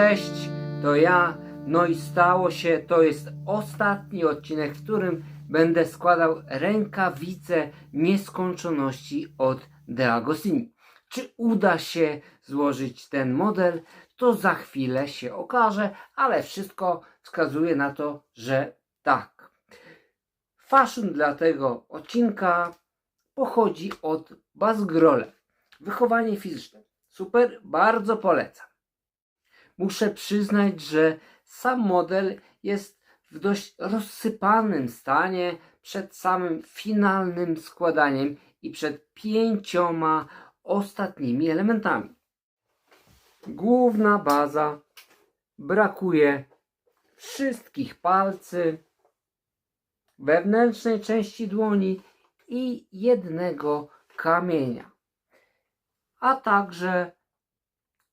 Cześć, to ja. No i stało się, to jest ostatni odcinek, w którym będę składał rękawice nieskończoności od De Agostini. Czy uda się złożyć ten model, to za chwilę się okaże, ale wszystko wskazuje na to, że tak. Fashion dla tego odcinka pochodzi od Basgrole. Wychowanie fizyczne. Super, bardzo polecam. Muszę przyznać, że sam model jest w dość rozsypanym stanie przed samym finalnym składaniem i przed pięcioma ostatnimi elementami. Główna baza, brakuje wszystkich palcy, wewnętrznej części dłoni i jednego kamienia, a także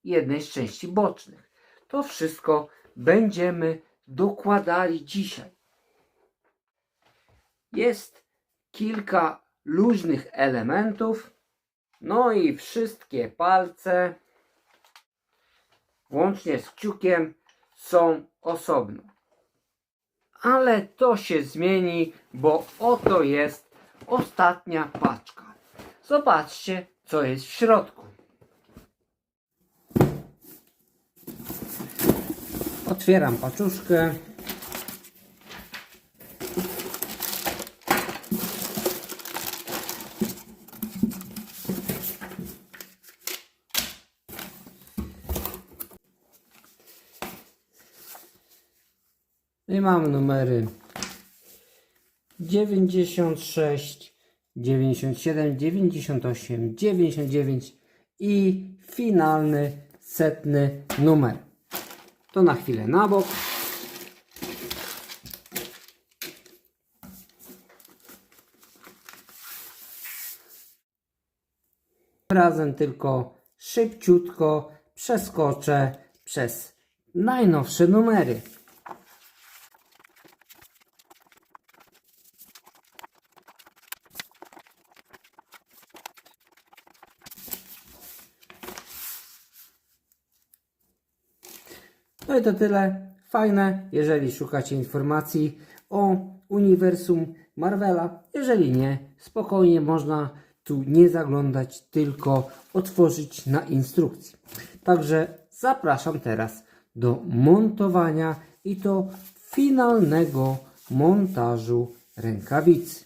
jednej z części bocznych. To wszystko będziemy dokładali dzisiaj. Jest kilka luźnych elementów, no i wszystkie palce, łącznie z kciukiem, są osobno. Ale to się zmieni, bo oto jest ostatnia paczka. Zobaczcie, co jest w środku. Otwieram paczuszkę. I mamy numery 96, 97, 98, 99 i finalny setny numer. To na chwilę na bok. Razem tylko szybciutko przeskoczę przez najnowsze numery. No i to tyle. Fajne, jeżeli szukacie informacji o uniwersum Marvela. Jeżeli nie, spokojnie można tu nie zaglądać, tylko otworzyć na instrukcji. Także zapraszam teraz do montowania i to finalnego montażu rękawicy.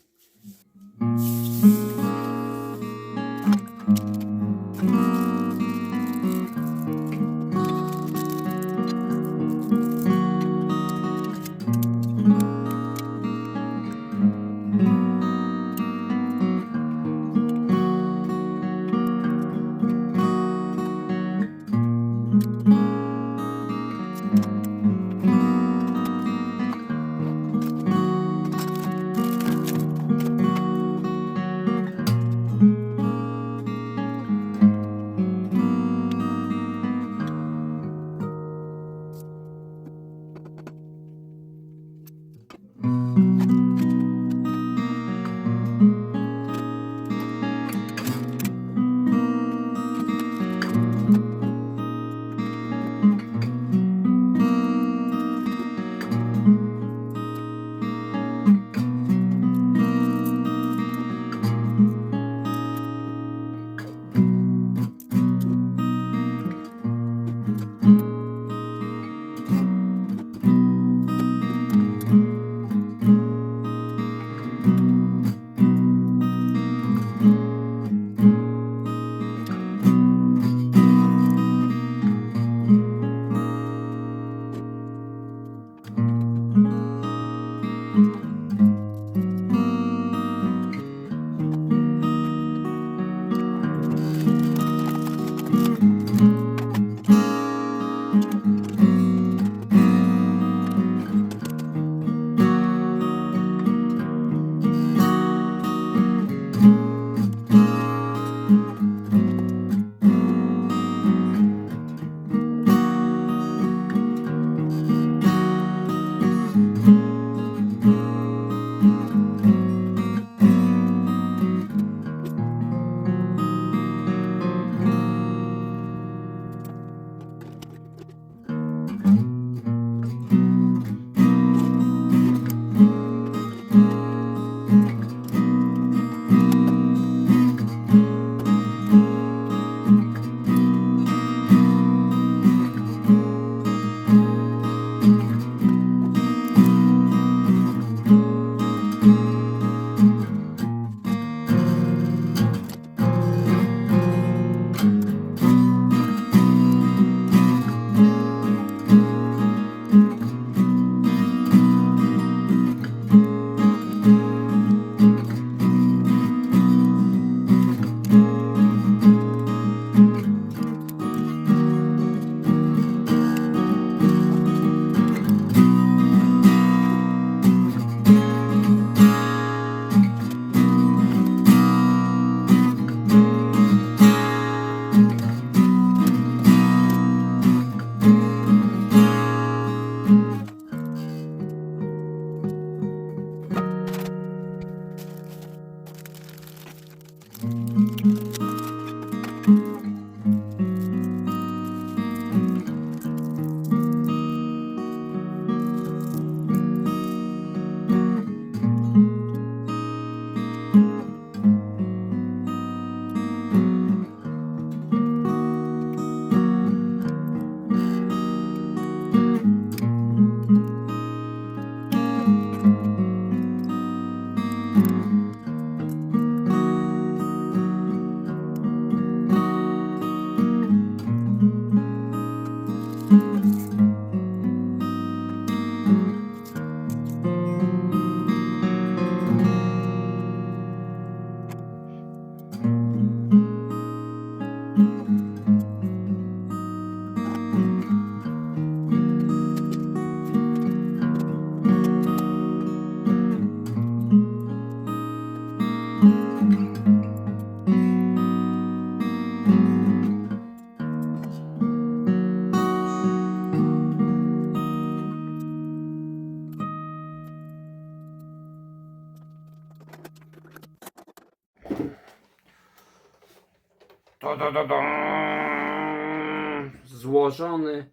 Złożony,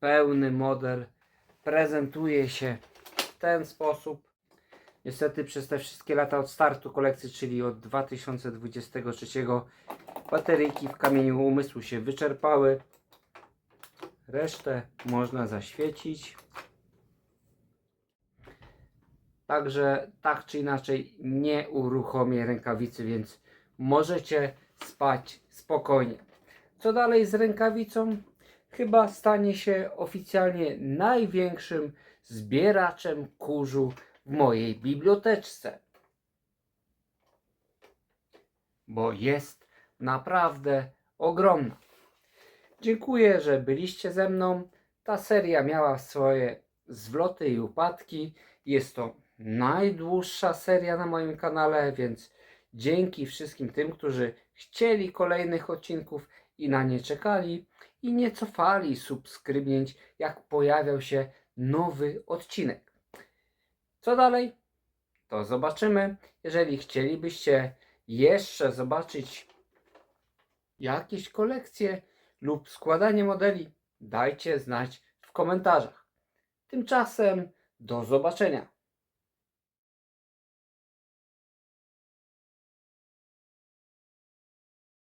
pełny model prezentuje się w ten sposób. Niestety przez te wszystkie lata od startu kolekcji, czyli od 2023 bateryjki w kamieniu umysłu się wyczerpały. Resztę można zaświecić. Także tak czy inaczej nie uruchomię rękawicy, więc możecie spać spokojnie. Co dalej z rękawicą? Chyba stanie się oficjalnie największym zbieraczem kurzu w mojej biblioteczce. Bo jest naprawdę ogromna. Dziękuję, że byliście ze mną. Ta seria miała swoje zwroty i upadki. Jest to najdłuższa seria na moim kanale, więc dzięki wszystkim tym, którzy chcieli kolejnych odcinków i na nie czekali i nie cofali subskrybnięć, jak pojawiał się nowy odcinek. Co dalej? To zobaczymy. Jeżeli chcielibyście jeszcze zobaczyć jakieś kolekcje lub składanie modeli, dajcie znać w komentarzach. Tymczasem do zobaczenia.